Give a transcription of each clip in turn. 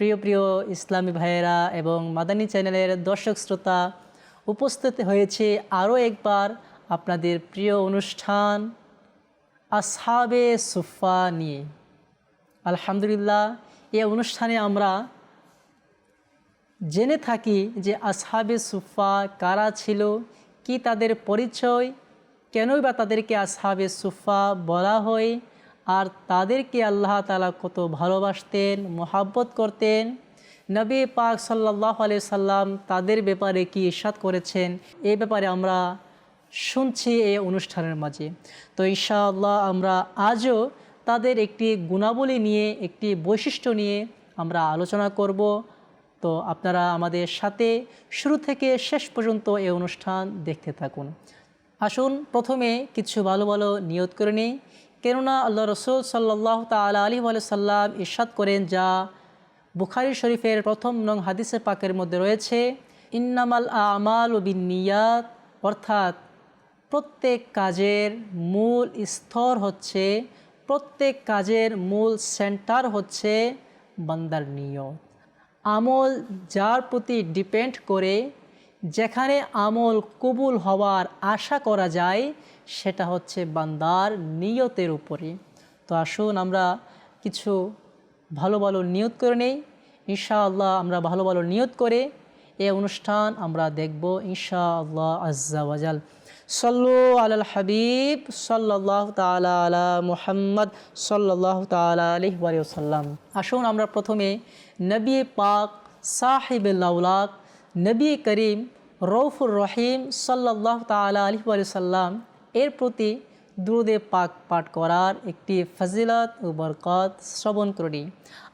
প্রিয় প্রিয় ইসলামী ভাইয়েরা এবং মাদানী চ্যানেলের দর্শক শ্রোতা, উপস্থিত হয়েছে আরও একবার আপনাদের প্রিয় অনুষ্ঠান আসহাবে সুফা নিয়ে। আলহামদুলিল্লাহ এই অনুষ্ঠানে আমরা জেনে থাকি যে আসহাবে সুফা কারা ছিল, কি তাদের পরিচয়, কেনই বা তাদেরকে আসহাবে সুফা বলা হয় আর তাদেরকে আল্লাহ তালা কত ভালোবাসতেন, মোহাব্বত করতেন। নবী পাক সাল্লাহ আলিয়া সাল্লাম তাদের ব্যাপারে কি ইস্বাদ করেছেন, এ ব্যাপারে আমরা শুনছি এই অনুষ্ঠানের মাঝে। তো ইনশাআল্লাহ আমরা আজও তাদের একটি গুণাবলী নিয়ে, একটি বৈশিষ্ট্য নিয়ে আমরা আলোচনা করব। তো আপনারা আমাদের সাথে শুরু থেকে শেষ পর্যন্ত এই অনুষ্ঠান দেখতে থাকুন। আসুন, প্রথমে কিছু ভালো ভালো নিয়ত করে নিই। কেননা আল্লাহ রসুল সাল্লাহ তালা আলী সাল্লাম ইরশাদ করেন, যা বুখারি শরীফের প্রথম নং হাদিসে পাকের মধ্যে রয়েছে, ইন্নামাল আমাল বিনিয়াত অর্থাৎ প্রত্যেক কাজের মূল স্তর হচ্ছে, প্রত্যেক কাজের মূল সেন্টার হচ্ছে বান্দার নিয়ত। আমল যার প্রতি ডিপেন্ড করে যেখানে আমল কবুল হওয়ার আশা করা যায়, সেটা হচ্ছে বান্দার নিয়তের উপরে। তো আসুন আমরা কিছু ভালো ভালো নিয়ত করে নেই। ইনশাআল্লাহ আমরা ভালো ভালো নিয়ত করে এ অনুষ্ঠান আমরা দেখব ইনশাআল্লাহ আজ্জাওয়াজাল সল্লু আল হাবিব সাল্লাহ তালা আলা মুহাম্মদ সাল্লাহ তালা সাল্লাম। আসুন আমরা প্রথমে নবী পাক সাহিব নবী করিম রৌফুর রহিম সাল্লাহ তালা আলহি সাল্লাম এর প্রতি দুরুদে পাক পাঠ করার একটি ফজিলত ও বরকত শ্রবণ করি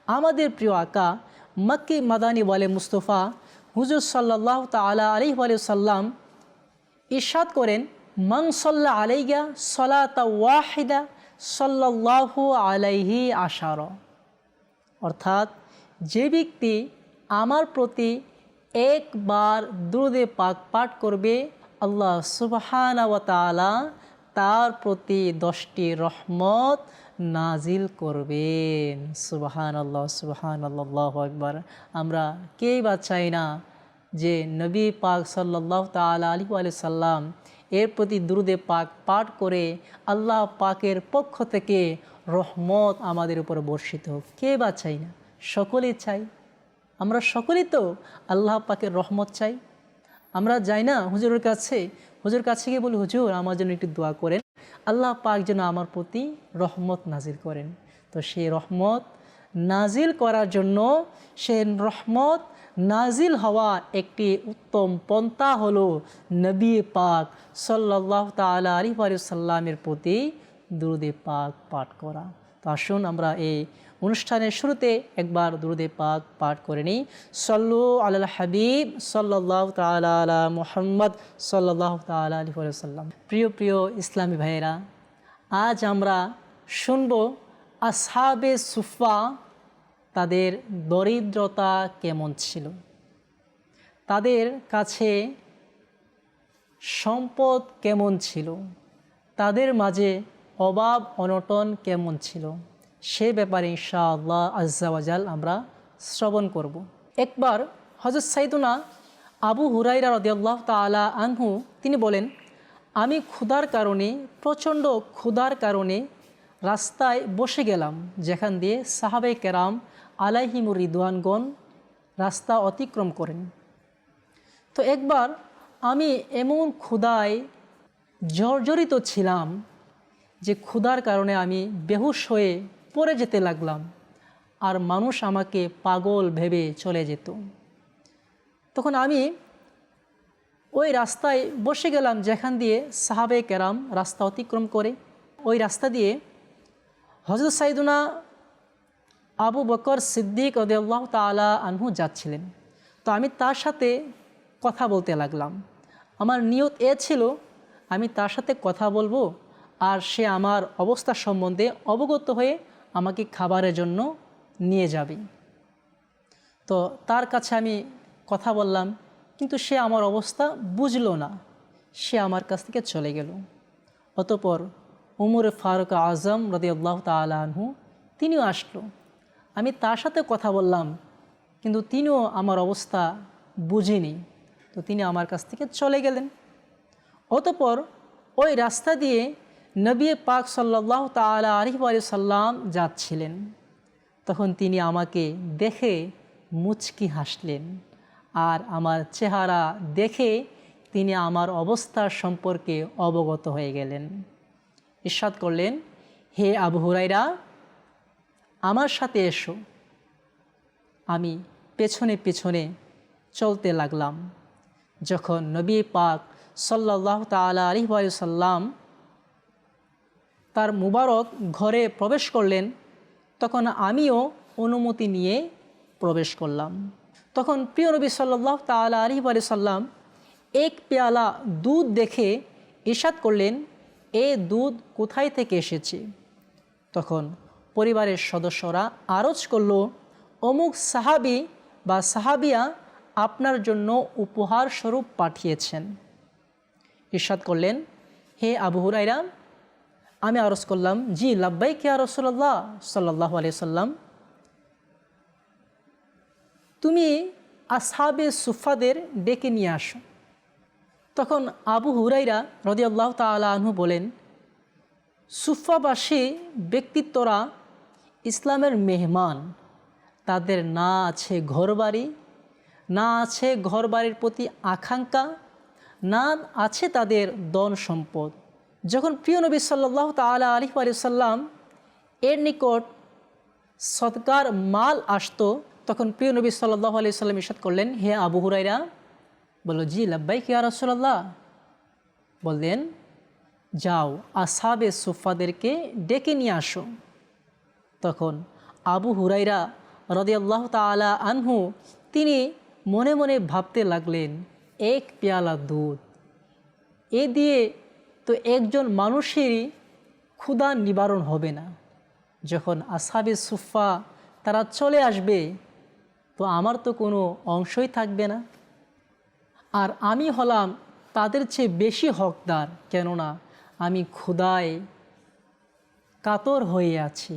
আমাদের প্রিয় আকা মক্কি মাদানী বলে মুস্তফা হুজুর সাল্লাহ তালা আলি সাল্লাম ইরশাদ করেন মং সাল্লা আলাইগা সলাতা ওয়াহিদা সাল্লাহু আলাইহি আশার। অর্থাৎ যে ব্যক্তি আমার প্রতি একবার দুরুদে পাক পাঠ করবে আল্লাহ সুবাহানওয়াতালা তার প্রতি দশটি রহমত নাজিল করবেন। সুবাহান আল্লাহ সুবাহান আল্লাহ একবার আমরা কেই বা চাই না যে নবী পাক সাল্লাহ তালা আলী আলি সাল্লাম এর প্রতি দুরুদে পাক পাঠ করে আল্লাহ পাকের পক্ষ থেকে রহমত আমাদের উপর বর্ষিত হোক। কে বা চাই না? সকলেই চাই। আমরা সকলেই তো আল্লাহ পাকের রহমত চাই। আমরা যাই না হুজুরের কাছে, হুজুর কাছে গিয়ে বলি, হুজুর, আমার জন্য একটু দোয়া করেন। আল্লাহ পাক যেন আমার প্রতি রহমত নাজিল করেন। তো সেই রহমত নাজিল করার জন্য সে রহমত নাজিল হওয়ার একটি উত্তম পন্থা হলো নবী পাক সাল্লাহ তালা আলী সাল্লামের প্রতি দুরুদে পাক পাঠ করা। তো আসুন আমরা এই অনুষ্ঠানের শুরুতে একবার দুরুদে পাক পাঠ করে নিই। সল্লু আল্লাহ হাবিব সাল্লাহ তালা আলা মোহাম্মদ সাল্লাহ তালা আলী সাল্লাম প্রিয় প্রিয় ইসলামী ভাইয়েরা, আজ আমরা শুনব আসহাবে সুফা তাদের দরিদ্রতা কেমন ছিল? তাদের কাছে সম্পদ কেমন ছিল? তাদের মাঝে অভাব, অনটন কেমন ছিল? সে ব্যাপারে ইনশাআল্লাহ আজ্জাওয়াজাল আমরা শ্রবণ করব। একবার হজরত সাইদুনা আবু হুরাইরা রদিয়াল্লাহ তালা আনহু, তিনি বলেন, আমি ক্ষুধার কারণে, প্রচণ্ড ক্ষুধার কারণে রাস্তায় বসে গেলাম, যেখান দিয়ে সাহাবে কেরাম আলাইহিমুর রিদওয়ানগণ রাস্তা অতিক্রম করেন তো একবার আমি এমন ক্ষুধায় জর্জরিত ছিলাম যে ক্ষুধার কারণে আমি বেহুশ হয়ে পড়ে যেতে লাগলাম আর মানুষ আমাকে পাগল ভেবে চলে যেত। তখন আমি ওই রাস্তায় বসে গেলাম যেখান দিয়ে সাহাবে কেরাম রাস্তা অতিক্রম করে। ওই রাস্তা দিয়ে হজরত সাইদুনা আবু বকর সিদ্দিক আল্লাহ তালা আনহু যাচ্ছিলেন। তো আমি তার সাথে কথা বলতে লাগলাম। আমার নিয়ত এ ছিল, আমি তার সাথে কথা বলব আর সে আমার অবস্থা সম্বন্ধে অবগত হয়ে আমাকে খাবারের জন্য নিয়ে যাবে। তো তার কাছে আমি কথা বললাম, কিন্তু সে আমার অবস্থা বুঝলো না। সে আমার কাছ থেকে চলে গেল। অতপর উমর ফারুক আজম রদি আল্লাহ তালহু তিনিও আসলো। আমি তার সাথে কথা বললাম, কিন্তু তিনিও আমার অবস্থা বুঝেনি। তো তিনি আমার কাছ থেকে চলে গেলেন। অতপর ওই রাস্তা দিয়ে নবী পাক সাল্লাহ তালা আলিফ সাল্লাম যাচ্ছিলেন। তখন তিনি আমাকে দেখে মুচকি হাসলেন আর আমার চেহারা দেখে তিনি আমার অবস্থা সম্পর্কে অবগত হয়ে গেলেন। ইস্বাদ করলেন, হে আবু হুরাইরা আমার সাথে এসো। আমি পেছনে পেছনে চলতে লাগলাম। যখন নবী পাক সাল্লাহ তালা আলি সাল্লাম তার মুবারক ঘরে প্রবেশ করলেন, তখন আমিও অনুমতি নিয়ে প্রবেশ করলাম। তখন প্রিয় নবী সাল্লাহ তালা আলি সাল্লাম এক পেয়ালা দুধ দেখে ইশাদ করলেন, এ দুধ কোথায় থেকে এসেছে? তখন পরিবারের সদস্যরা আরজ করল, অমুক সাহাবি বা সাহাবিয়া আপনার জন্য উপহার স্বরূপ পাঠিয়েছেন। ইরশাদ করলেন, হে আবু হুরাইরা আমি আরজ করলাম, জি লাব্বাই কে রসল্লাহ সাল্লাহ আলিয়াল্লাম তুমি আসহাবে সুফাদের ডেকে নিয়ে আসো। তখন আবু হুরাইরা রদিয়াল্লাহ তালা আনহু বলেন সুফাবাসী ব্যক্তিত্বরা ইসলামের মেহমান। তাদের না আছে ঘরবাড়ি, না আছে ঘরবাড়ির প্রতি আকাঙ্ক্ষা, না আছে তাদের দন সম্পদ যখন প্রিয় নবী সাল্লাহ তালা আলি সাল্লাম এর নিকট সৎকার মাল আসতো, তখন প্রিয় নবী সাল্লাহ আলি সাল্লাম ইসাদ করলেন, হে আবু হুরাইরা বলল জি লাব্বাই কিয়া রসল্লাহ বললেন, যাও, আসাবে সুফাদেরকে ডেকে নিয়ে আসো। তখন আবু হুরাইরা রদিয়াল্লাহ তালা আনহু, তিনি মনে মনে ভাবতে লাগলেন, এক পেয়ালা দুধ এ দিয়ে তো একজন মানুষেরই ক্ষুধা নিবারণ হবে না। যখন আসাবে সুফা তারা চলে আসবে, তো আমার তো কোনো অংশই থাকবে না। আর আমি হলাম তাদের চেয়ে বেশি হকদার, কেননা আমি ক্ষুদায় কাতর হয়ে আছি।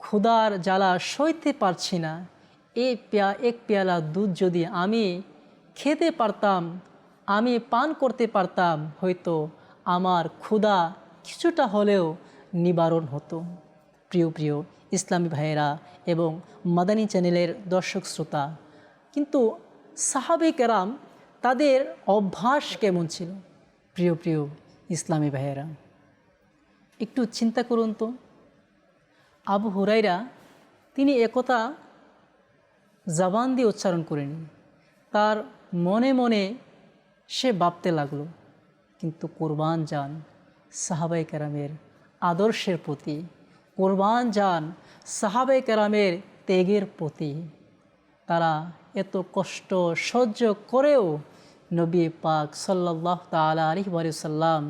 ক্ষুদার জ্বালা সইতে পারছি না। এই পেয়া, এক পেয়ালা দুধ যদি আমি খেতে পারতাম, আমি পান করতে পারতাম, হয়তো আমার ক্ষুধা কিছুটা হলেও নিবারণ হতো। প্রিয় প্রিয় ইসলামী ভাইয়েরা এবং মাদানী চ্যানেলের দর্শক শ্রোতা, কিন্তু সাহাবে কেরাম তাদের অভ্যাস কেমন ছিল? প্রিয় প্রিয় ইসলামী ভাইয়েরা, একটু চিন্তা করুন তো। আবু হুরাইরা তিনি একথা জবান দিয়ে উচ্চারণ করেনি। তার মনে মনে সে ভাবতে লাগল। কিন্তু কোরবান যান সাহাবাই কেরামের আদর্শের প্রতি, কোরবান যান সাহাবাই কেরামের ত্যাগের প্রতি। তারা এত কষ্ট সহ্য করেও নবী পাক সাল্লাহ তালা আলি সাল্লাম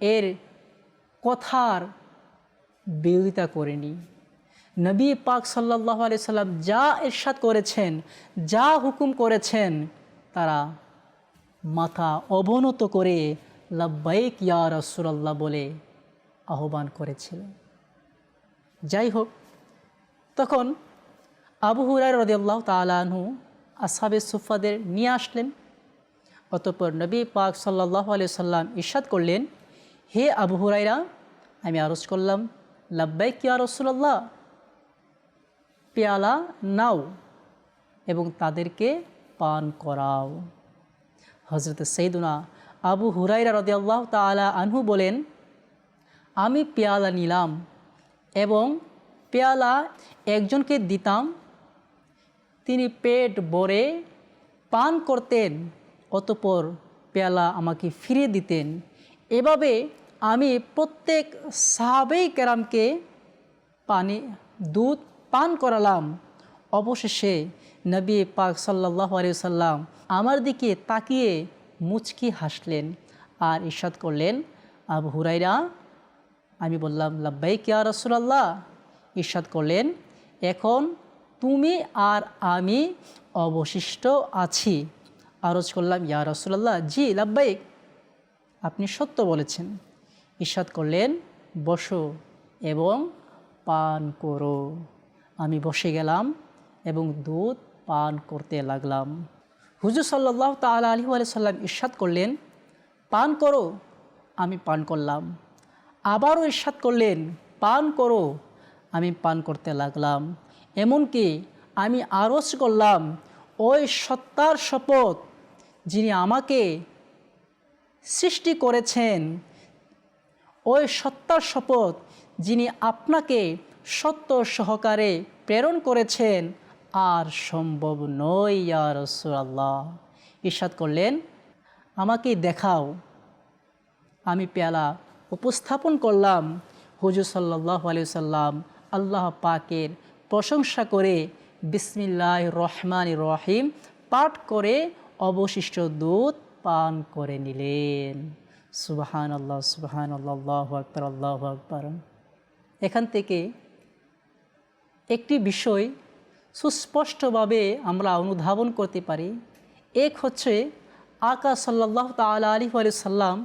এর কথার বিরোধিতা করেনি। নবী পাক সাল্লাহ আলি সাল্লাম যা ইরশাদ করেছেন, যা হুকুম করেছেন, তারা মাথা অবনত করে লাব্বাইক ইয়া রসুল্লাহ বলে আহ্বান করেছিল যাই হোক তখন আবু হুরাই রদিয়াল্লাহ তালাহু আসাবে সুফাদের নিয়ে আসলেন। অতপর নবী পাক সাল্লাহ আলি সাল্লাম ইরশাদ করলেন, হে আবু হুরাইরা আমি আরজ করলাম লাব্বাই কিয়া রসুল্লাহ পেয়ালা নাও এবং তাদেরকে পান করাও। হজরত সৈদুনা আবু হুরাইরা রদিয়াল্লাহ তালা আনহু বলেন, আমি পেয়ালা নিলাম এবং পেয়ালা একজনকে দিতাম। তিনি পেট ভরে পান করতেন, অতপর পেয়ালা আমাকে ফিরিয়ে দিতেন। এভাবে আমি প্রত্যেক সাহাবেই কেরামকে পানি, দুধ পান করালাম। অবশেষে নবী পাক সাল্লাহ সাল্লাম আমার দিকে তাকিয়ে মুচকি হাসলেন আর ইরশাদ করলেন, আবু হুরাইরা আমি বললাম লাব্বাই কিয়া রসুলাল্লাহ। ইরশাদ করলেন, এখন তুমি আর আমি অবশিষ্ট আছি। আরজ করলাম, ইয়া রসুলাল্লাহ, জি, লাব্বাইক, আপনি সত্য বলেছেন। ইরশাদ করলেন, বসো এবং পান করো। আমি বসে গেলাম এবং দুধ পান করতে লাগলাম। হুজুর সাল্লাহ তালা আলহি সাল্লাম ইরশাদ করলেন, পান করো, আমি পান করলাম। আবারও ইরশাদ করলেন, পান করো, আমি পান করতে লাগলাম। এমনকি আমি আরজ করলাম, ওই সত্তার শপথ যিনি আমাকে সৃষ্টি করেছেন, ওই সত্তার শপথ যিনি আপনাকে সত্য সহকারে প্রেরণ করেছেন আর সম্ভব নয়, ইয়া রসুল্লাহ ইরশাদ করলেন আমাকে দেখাও। আমি পেয়ালা উপস্থাপন করলাম। হুজুর সাল্লাহ সাল্লাম আল্লাহ পাকের প্রশংসা করে বিসমিল্লাহ রহমান রহিম পাঠ করে অবশিষ্ট দুধ পান করে নিলেন। সুবাহান আল্লাহ সুবাহান আল্লাহ আকবর আল্লাহ আকবর। এখান থেকে একটি বিষয় সুস্পষ্টভাবে আমরা অনুধাবন করতে পারি। এক হচ্ছে আকা সাল্লাহ তালা আলী সাল্লাম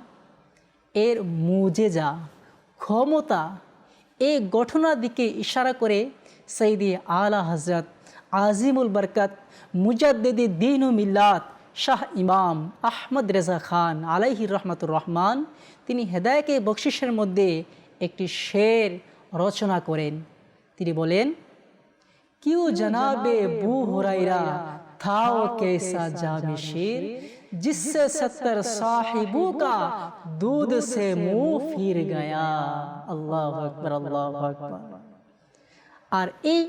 এর মুজেজা, ক্ষমতা এই ঘটনার দিকে ইশারা করে সৈদি আলা হজরত আজিমুল বরকত, মুজাদ্দিদি দিন মিল্লাত শাহ ইমাম আহমদ রেজা খান আলাইহির রহমতুর রহমান তিনি হেদায়কে বকশিসের মধ্যে একটি শের রচনা করেন। তিনি বলেন কিউ জনাবে বু হুরাইরা থাও কেসা জামিশির जिससे सत्तर साहिबों का दूध से मुंह फिर गया আল্লাহ আকবর আল্লাহ আকবর আর এই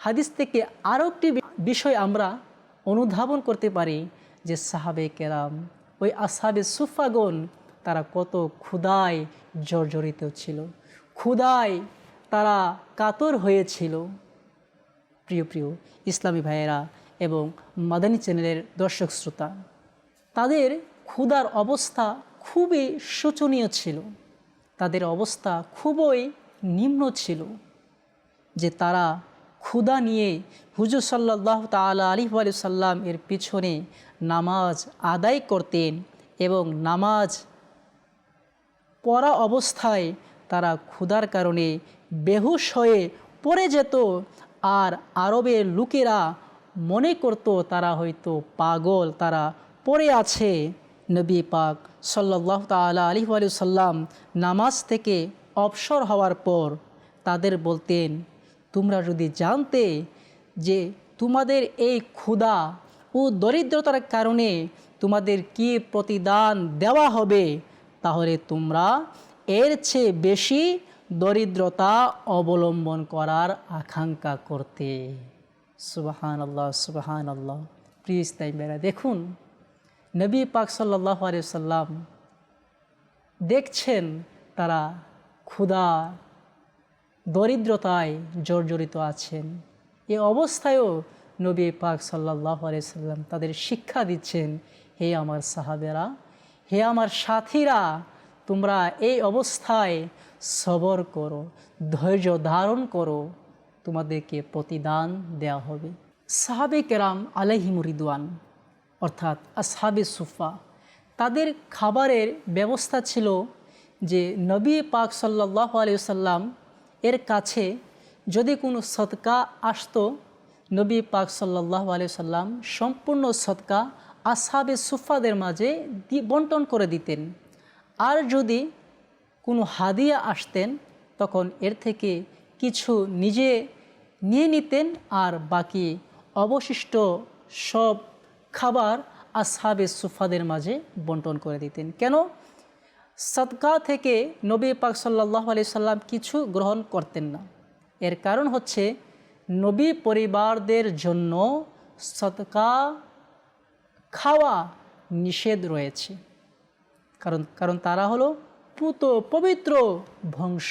হাদিস থেকে আরও একটি বিষয় আমরা অনুধাবন করতে পারি যে সাহাবে কেরাম ওই আসাবে সুফাগন তারা কত ক্ষুদায় জর্জরিত ছিল ক্ষুদায় তারা কাতর হয়েছিল প্রিয় প্রিয় ইসলামী ভাইয়েরা এবং মাদানী চ্যানেলের দর্শক শ্রোতা, তাদের ক্ষুধার অবস্থা খুবই শোচনীয় ছিল। তাদের অবস্থা খুবই নিম্ন ছিল যে তারা ক্ষুধা নিয়ে হুজুর সাল্লাহ তালা আলি সাল্লাম এর পিছনে নামাজ আদায় করতেন এবং নামাজ পড়া অবস্থায় তারা ক্ষুধার কারণে বেহুশ হয়ে পড়ে যেত আর আরবের লোকেরা মনে করত তারা হয়তো পাগল, তারা পড়ে আছে। নবী পাক সাল্লাহ তালা আলি সাল্লাম নামাজ থেকে অবসর হওয়ার পর তাদের বলতেন, তোমরা যদি জানতে যে তোমাদের এই ক্ষুধা ও দরিদ্রতার কারণে তোমাদের কি প্রতিদান দেওয়া হবে, তাহলে তোমরা এর চেয়ে বেশি দরিদ্রতা অবলম্বন করার আকাঙ্ক্ষা করতে। সুবাহান আল্লাহ সুবাহান আল্লাহ প্রিয় ইসলামেরা দেখুন। নবী পাক সাল্লাহ সাল্লাম দেখছেন তারা ক্ষুধা, দরিদ্রতায় জর্জরিত আছেন। এ অবস্থায়ও নবী পাক সাল্লাহ সাল্লাম তাদের শিক্ষা দিচ্ছেন, হে আমার সাহাবেরা, হে আমার সাথীরা তোমরা এই অবস্থায় সবর করো, ধৈর্য ধারণ করো, তোমাদেরকে প্রতিদান দেওয়া হবে। সাহাবে কেরাম আলহিমুরিদওয়ান অর্থাৎ আসহাবে সুফা তাদের খাবারের ব্যবস্থা ছিল যে নবী পাক সাল্লাহ আলিয়াল্লাম এর কাছে যদি কোনো সৎকা আসতো, নবী পাক সাল্লাহ আলিয়াল্লাম সম্পূর্ণ সৎকা আসহাবে সুফাদের মাঝে বন্টন করে দিতেন। আর যদি কোনো হাদিয়া আসতেন, তখন এর থেকে কিছু নিজে নিয়ে নিতেন আর বাকি অবশিষ্ট সব খাবার আসহাবে সুফাদের মাঝে বন্টন করে দিতেন। কেন? সদকা থেকে নবী পাক সাল্লাহ আলি সাল্লাম কিছু গ্রহণ করতেন না। এর কারণ হচ্ছে নবী পরিবারদের জন্য সদকা খাওয়া নিষেধ রয়েছে। কারণ কারণ তারা হলো পুত পবিত্র বংশ।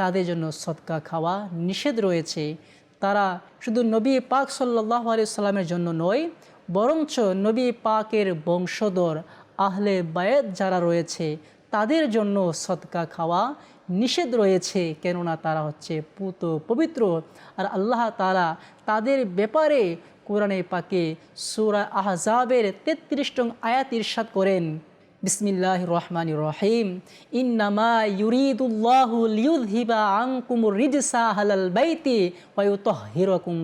তাদের জন্য সৎকা খাওয়া নিষেধ রয়েছে। তারা শুধু নবী পাক সাল্লাহ সাল্লামের জন্য নয়, বরঞ্চ নবী পাকের বংশধর আহলে বায়েত যারা রয়েছে, তাদের জন্য সদকা খাওয়া নিষেধ রয়েছে। কেননা তারা হচ্ছে পুত পবিত্র। আর আল্লাহ তারা তাদের ব্যাপারে কোরআনে পাকে সুরা আহজাবের তেত্রিশ টং আয়াত ইরশাদ করেন। বিসমিল্লাহ রহমান রহিম। ইন্নামা ইউরিদুল্লাহু লিউযহিবা আনকুম রিজসা হালাল বাইতি ওয়া ইউতাহহিরাকুম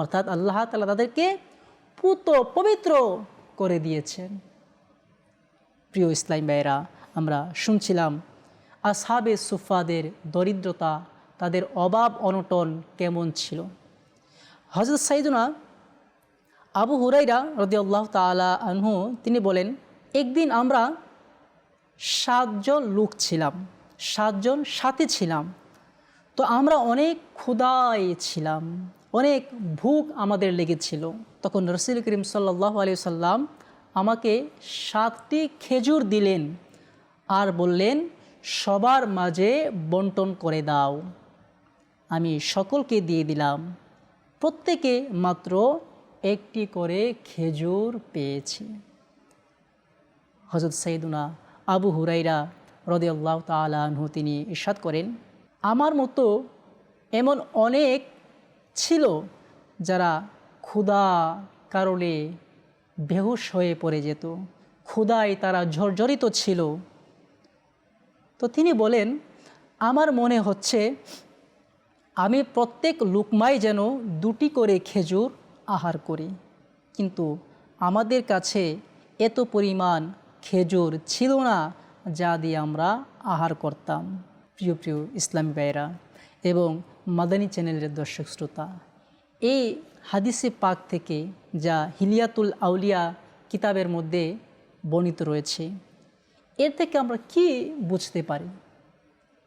অর্থাৎ আল্লাহ তাআলা তাদেরকে পুত পবিত্র করে দিয়েছেন। প্রিয় ইসলাম ভাইরা আমরা শুনছিলাম আসহাবে সুফাদের দরিদ্রতা তাদের অভাব অনটন কেমন ছিল? হজরত সাইদুনা আবু হুরাইরা রদি আল্লাহ তালা আনহু, তিনি বলেন, একদিন আমরা সাতজন লোক ছিলাম, সাতজন সাথে ছিলাম। তো আমরা অনেক ক্ষুদায় ছিলাম, অনেক ভুক আমাদের লেগেছিল। তখন রসুল করিম সাল্লাহ আলি সাল্লাম আমাকে সাতটি খেজুর দিলেন আর বললেন, সবার মাঝে বন্টন করে দাও। আমি সকলকে দিয়ে দিলাম। প্রত্যেকে মাত্র একটি করে খেজুর পেয়েছি। হজরত সৈদুনা আবু হুরাইরা রদে আল্লাহ তালু তিনি ইরশাদ করেন, আমার মতো এমন অনেক ছিল যারা ক্ষুধা কারণে বেহুশ হয়ে পড়ে যেত, ক্ষুধায় তারা ঝরঝরিত ছিল। তো তিনি বলেন, আমার মনে হচ্ছে আমি প্রত্যেক লুকমাই যেন দুটি করে খেজুর আহার করি। কিন্তু আমাদের কাছে এত পরিমাণ খেজুর ছিল না যা দিয়ে আমরা আহার করতাম। প্রিয় প্রিয় ইসলামী ভাইরা এবং মাদানী চ্যানেলের দর্শক শ্রোতা, এই হাদিসে পাক থেকে যা হিলিয়াতুল আউলিয়া কিতাবের মধ্যে বর্ণিত রয়েছে, এর থেকে আমরা কি বুঝতে পারি?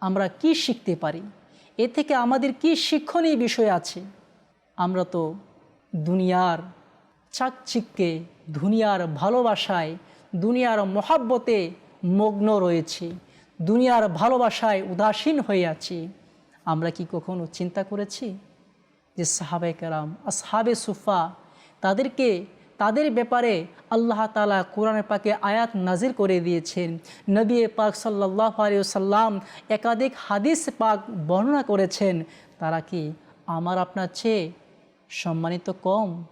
আমরা কি শিখতে পারি? এ থেকে আমাদের কি শিক্ষণীয় বিষয় আছে? আমরা তো দুনিয়ার চাকচিক্যে, দুনিয়ার ভালোবাসায়, দুনিয়ার মহাব্বতে মগ্ন রয়েছি। দুনিয়ার ভালোবাসায় উদাসীন হয়ে আছি। আমরা কি কখনো চিন্তা করেছি যে সাহাবে কারাম, আসহাবে সুফা, তাদেরকে, তাদের ব্যাপারে আল্লাহ তালা কোরআনে পাকে আয়াত নাজির করে দিয়েছেন। নবী পাক সাল্লাহ আলিয়াল্লাম একাধিক হাদিস পাক বর্ণনা করেছেন। তারা কি আমার আপনার চেয়ে সম্মানিত কম।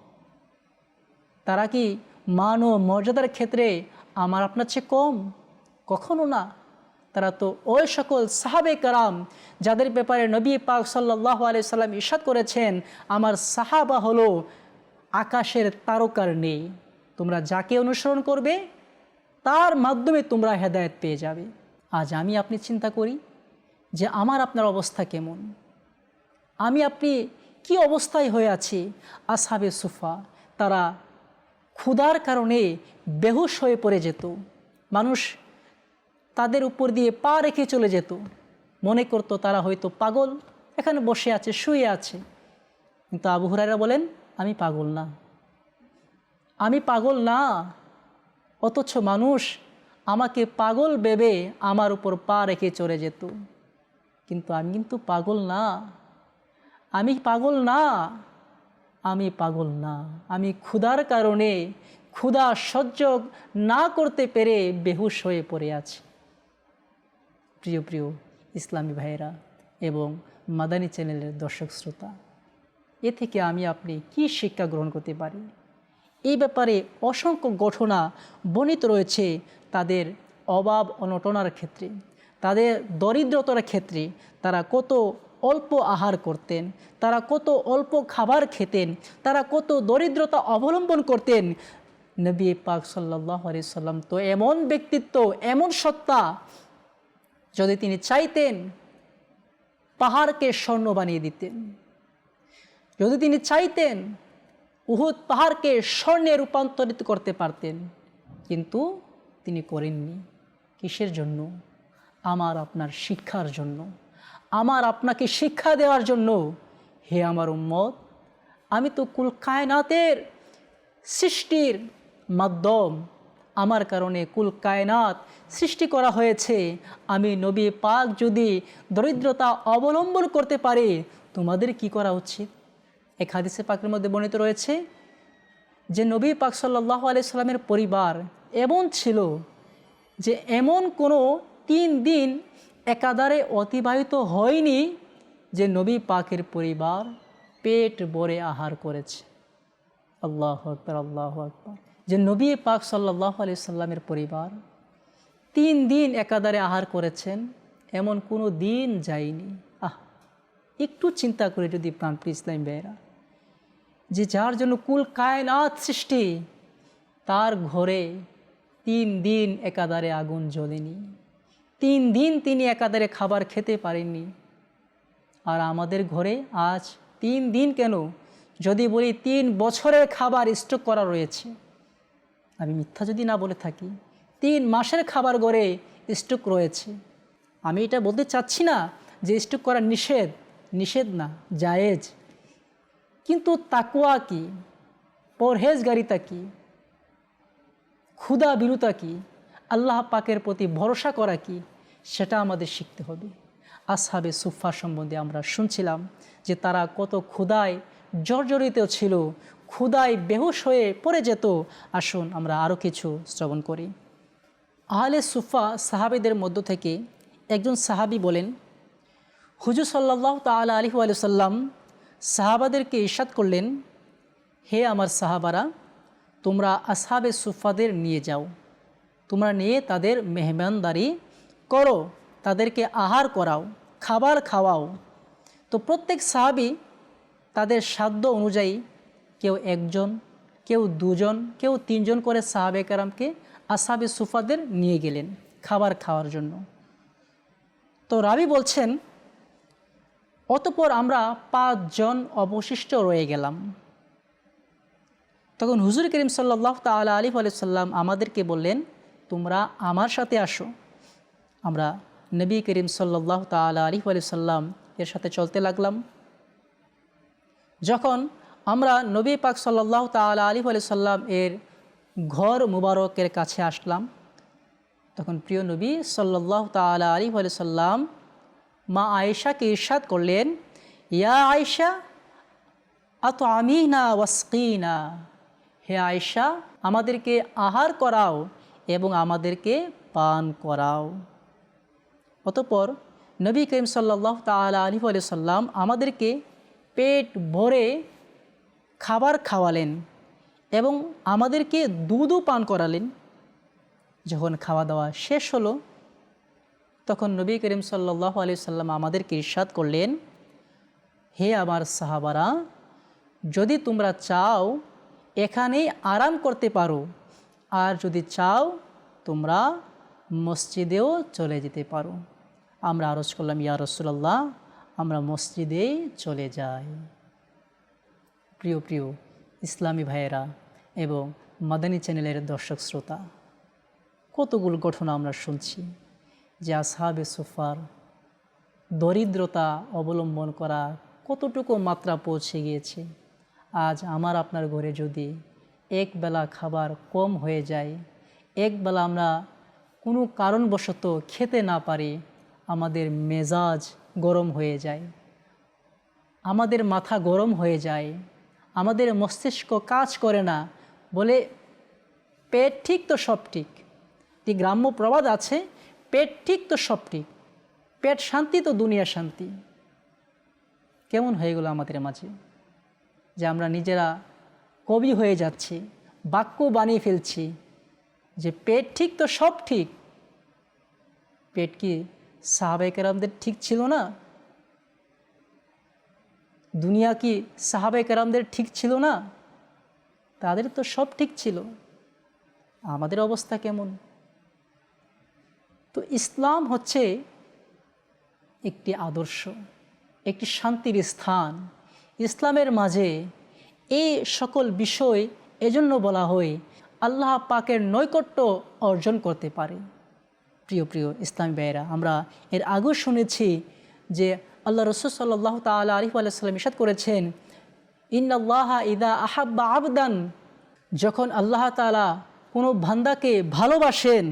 তারা কি মান ও মর্যাদার ক্ষেত্রে আমার আপনার চেয়ে কম? কখনো না। তারা তো ওই সকল সাহাবে কারাম যাদের ব্যাপারে নবী পাক সাল্লাহ সাল্লাম ইসাদ করেছেন, আমার সাহাবা হলো আকাশের তারকার নেই। তোমরা যাকে অনুসরণ করবে, তার মাধ্যমে তোমরা হেদায়ত পেয়ে যাবে। আজ আমি আপনি চিন্তা করি যে আমার আপনার অবস্থা কেমন? আমি আপনি কি অবস্থায় হয়ে আছি? আসাবে সুফা, তারা ক্ষুধার কারণে বেহুশ হয়ে পড়ে যেত। মানুষ তাদের উপর দিয়ে পা রেখে চলে যেত। মনে করতো তারা হয়তো পাগল, এখানে বসে আছে, শুয়ে আছে। কিন্তু আবু হুরাইরা বলেন, আমি পাগল না। আমি পাগল না, অথচ মানুষ আমাকে পাগল ভেবে আমার উপর পা রেখে চলে যেত। কিন্তু আমি কিন্তু পাগল না। আমি পাগল না? আমি পাগল না। আমি ক্ষুধার কারণে ক্ষুধা সহ্য না করতে পেরে বেহুশ হয়ে পড়ে আছি। প্রিয় প্রিয় ইসলামী ভাইয়েরা এবং মাদানী চ্যানেলের দর্শক শ্রোতা, এ থেকে আমি আপনি কি শিক্ষা গ্রহণ করতে পারি? এই ব্যাপারে অসংখ্য ঘটনা বর্ণিত রয়েছে তাদের অভাব অনটনার ক্ষেত্রে, তাদের দরিদ্রতার ক্ষেত্রে তারা কত অল্প আহার করতেন, তারা কত অল্প খাবার খেতেন, তারা কত দরিদ্রতা অবলম্বন করতেন। নবী পাক সাল্লাহ সাল্লাম তো এমন ব্যক্তিত্ব, এমন সত্তা যদি তিনি চাইতেন, পাহাড়কে স্বর্ণ বানিয়ে দিতেন। যদি তিনি চাইতেন, উহুদ পাহাড়কে স্বর্ণে রূপান্তরিত করতে পারতেন, কিন্তু তিনি করেননি। কিসের জন্য? আমার আপনার শিক্ষার জন্য। আমার আপনাকে শিক্ষা দেওয়ার জন্য। হে আমার উম্মত, আমি তো কুল কায়নাতের সৃষ্টির মাধ্যম। আমার কারণে কুল কায়নাত সৃষ্টি করা হয়েছে। আমি নবী পাক যদি দরিদ্রতা অবলম্বন করতে পারি, তোমাদের কি করা উচিত? এক হাদিসে পাকের মধ্যে বর্ণিত রয়েছে যে, নবী পাক সাল্লাহ আলাইসাল্লামের পরিবার এমন ছিল যে, এমন কোনো তিন দিন একাধারে অতিবাহিত হয়নি যে নবী পাকের পরিবার পেট ভরে আহার করেছে। আল্লাহ আকবর আল্লাহ আকবর। যে নবী পাক সাল্লাহ আলি সাল্লামের পরিবার তিন দিন একাধারে আহার করেছেন, এমন কোনো দিন যায়নি। আহ, একটু চিন্তা করে যদি প্রাণপ্রিয় ইসলাম বেয়েরা যে যার জন্য কুল কায়নাত সৃষ্টি, তার ঘরে তিন দিন একাধারে আগুন জ্বলেনি। তিন দিন তিনি একাধারে খাবার খেতে পারেননি। আর আমাদের ঘরে আজ তিন দিন কেন? যদি বলি তিন বছরের খাবার স্টক করা রয়েছে। আমি মিথ্যা যদি না বলে থাকি, তিন মাসের খাবার গড়ে স্টক রয়েছে। আমি এটা বলতে চাচ্ছি না যে স্টক করা নিষেধ নিষেধ না, জায়েজ। কিন্তু তাকুয়া কি? পরহেজগারিতা কি? ক্ষুদা বিরুতা কি? আল্লাহ পাকের প্রতি ভরসা করা কি? সেটা আমাদের শিখতে হবে। আসহাবে সুফা সম্বন্ধে আমরা শুনছিলাম যে তারা কত ক্ষুদায় জর্জরিত ছিল ক্ষুদায় বেহুশ হয়ে পড়ে যেত। আসুন আমরা আরও কিছু শ্রবণ করি। আহলে সুফা সাহাবিদের মধ্য থেকে একজন সাহাবি বলেন, হুজুর সাল্লাহ তালা আলী আলসাল্লাম সাহাবাদেরকে ইরশাদ করলেন, হে আমার সাহাবারা, তোমরা আসহাবে সুফাদের নিয়ে যাও। তোমরা নিয়ে তাদের মেহমানদারি করো, তাদেরকে আহার করাও, খাবার খাওয়াও। তো প্রত্যেক সাহাবি তাদের সাধ্য অনুযায়ী কেউ একজন, কেউ দুজন, কেউ তিনজন করে সাহাবে কারামকে আসাবে সুফাদের নিয়ে গেলেন খাবার খাওয়ার জন্য। তো রাবি বলছেন, অতপর আমরা পাঁচজন অবশিষ্ট রয়ে গেলাম। তখন হুজুর করিম সাল্লাহ তালা আলী সাল্লাম আমাদেরকে বললেন তোমরা আমার সাথে আসো। আমরা নবী করিম সাল্লাহ তালা আলী সাল্লাম এর সাথে চলতে লাগলাম। যখন আমরা নবী পাক সাল্লাহ তালা আলী সাল্লাম এর ঘর মুবারকের কাছে আসলাম, তখন প্রিয় নবী সাল্লাহ তালা আলী সাল্লাম মা আয়েশাকে ইরশাদ করলেন, ইয়া আয়েশা আত আমি না ওয়াসকিনা? হে আয়েশা, আমাদেরকে আহার করাও। এবং আমাদেরকে পান করাও। অতপর নবী করিম সাল্লাহ তালা আলী সাল্লাম আমাদেরকে পেট ভরে খাবার খাওয়ালেন এবং আমাদেরকে দুধও পান করালেন। যখন খাওয়া দাওয়া শেষ হলো, তখন নবী করিম সাল্লাহ আলি সাল্লাম আমাদেরকে ইরশাদ করলেন, হে আমার সাহাবারা, যদি তোমরা চাও এখানেই আরাম করতে পারো আর যদি চাও, তোমরা মসজিদেও চলে যেতে পারো। আমরা আরজ করলাম, ইয়া রসুল্লাহ আমরা মসজিদেই চলে যাই। প্রিয় প্রিয় ইসলামী ভাইয়েরা এবং মাদানী চ্যানেলের দর্শক শ্রোতা, কতগুলো ঘটনা আমরা শুনছি যে আসহাবে সুফার দরিদ্রতা অবলম্বন করা কতটুকু মাত্রা পৌঁছে গিয়েছে। আজ আমার আপনার ঘরে যদি এক বেলা খাবার কম হয়ে যায়। এক বেলা আমরা কোনো কারণবশত খেতে না পারি, আমাদের মেজাজ গরম হয়ে যায়। আমাদের মাথা গরম হয়ে যায়। আমাদের মস্তিষ্ক কাজ করে না বলে পেট ঠিক তো সব ঠিক। একটি গ্রাম্য প্রবাদ আছে, পেট ঠিক তো সব ঠিক। পেট শান্তি তো দুনিয়া শান্তি। কেমন হয়ে গেল আমাদের মাঝে? যে আমরা নিজেরা কবি হয়ে যাচ্ছি, বাক্য বানিয়ে ফেলছি যে পেট ঠিক তো সব ঠিক। পেট কি সাহাবাইকেরামদের ঠিক ছিল না? দুনিয়া কি সাহাবাইকেরামদের ঠিক ছিল না? তাদের তো সব ঠিক ছিল। আমাদের অবস্থা কেমন? তো ইসলাম হচ্ছে একটি আদর্শ, একটি শান্তির স্থান। ইসলামের মাঝে এই সকল বিষয় এজন্য বলা হয়, আল্লাহ পাকের নৈকট্য অর্জন করতে পারে। প্রিয় প্রিয় ইসলামী ভাইয়েরা, আমরা এর আগেও শুনেছি যে আল্লাহ রসুল সাল্লাহ তাল আলিফ আলাইসাল্লাম ইসাদ করেছেন ইন্নআল্লাহ ইদা আহাব্বা আবদান। যখন আল্লাহ তালা কোনো ভান্দাকে ভালোবাসেন,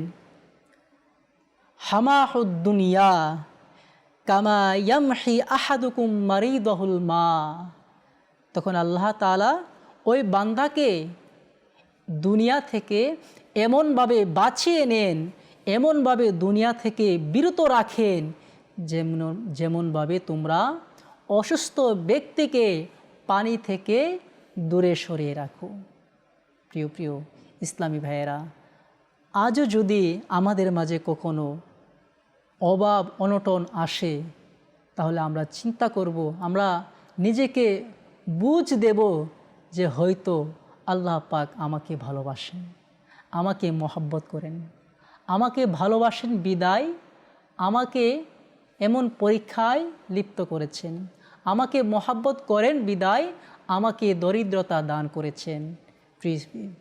হামাহুদ্দুনিয়া কামা ইয়ামহি আহাদুকুম মারিদহুল মা। তখন আল্লাহ তাআলা ওই বান্দাকে দুনিয়া থেকে এমনভাবে বাঁচিয়ে নেন, এমনভাবে দুনিয়া থেকে বিরত রাখেন যেমন, যেমনভাবে তোমরা অসুস্থ ব্যক্তিকে পানি থেকে দূরে সরিয়ে রাখো। প্রিয় প্রিয় ইসলামী ভাইয়েরা, আজও যদি আমাদের মাঝে কখনো অভাব, অনটন আসে, তাহলে আমরা চিন্তা করব, আমরা নিজেকে বুঝ দেব যে হয়তো আল্লাহ পাক আমাকে ভালোবাসেন, আমাকে মহাব্বত করেন, আমাকে ভালোবাসেন বিদায়, আমাকে এমন পরীক্ষায় লিপ্ত করেছেন, আমাকে মহাব্বত করেন বিদায়, আমাকে দরিদ্রতা দান করেছেন।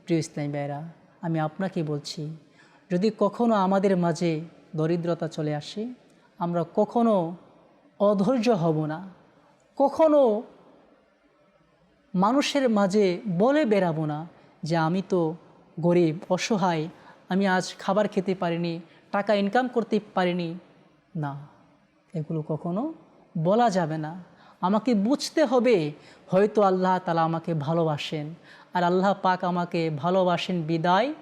প্রিয় ইসলাম ভাইরা আমি আপনাকে বলছি, যদি কখনো আমাদের মাঝে দরিদ্রতা চলে আসে, আমরা কখনো অধৈর্য হব না, কখনো মানুষের মাঝে বলে বেরাবো না যে আমি তো গরিব, অসহায়, আমি আজ খাবার খেতে পারিনি, টাকা ইনকাম করতে পারিনি। না, এগুলো কখনো বলা যাবে না। আমাকে বুঝতে হবে, হয়তো আল্লাহ তালা আমাকে ভালোবাসেন। আর আল্লাহ পাক আমাকে ভালোবাসেন বিদায়।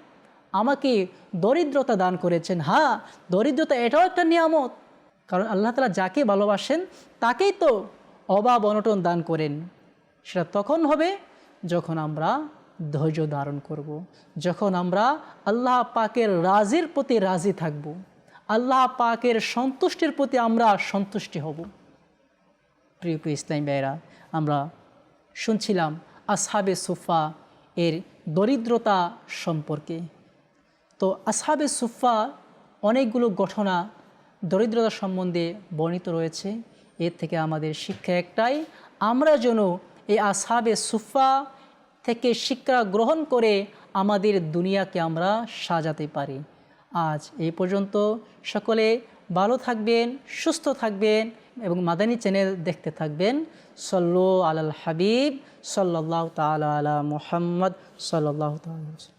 আমাকে দরিদ্রতা দান করেছেন। হ্যাঁ দরিদ্রতা এটাও একটা নিয়ামত। কারণ আল্লাহ তালা যাকে ভালোবাসেন, তাকেই তো অভাব অনটন দান করেন। সেটা তখন হবে যখন আমরা ধৈর্য ধারণ করব। যখন আমরা আল্লাহ পাকের রাজির প্রতি রাজি থাকব। আল্লাহ পাকের সন্তুষ্টির প্রতি আমরা সন্তুষ্টি হব প্রিয় প্রিয় ইসলাম ভাইরা আমরা শুনছিলাম আসহাবে সুফা এর দরিদ্রতা সম্পর্কে তো আসহাবে সুফা অনেকগুলো ঘটনা দরিদ্রতা সম্বন্ধে বর্ণিত রয়েছে এর থেকে আমাদের শিক্ষা একটাই, আমরা যেন এই আসাবে সুফা থেকে শিক্ষা গ্রহণ করে আমাদের দুনিয়াকে আমরা সাজাতে পারি। আজ এই পর্যন্ত সকলে ভালো থাকবেন, সুস্থ থাকবেন এবং মাদানী চ্যানেল দেখতে থাকবেন। সল্লো আলাল হাবিব সাল্লাহ তাল আলা মোহাম্মদ সাল্লাহ তাল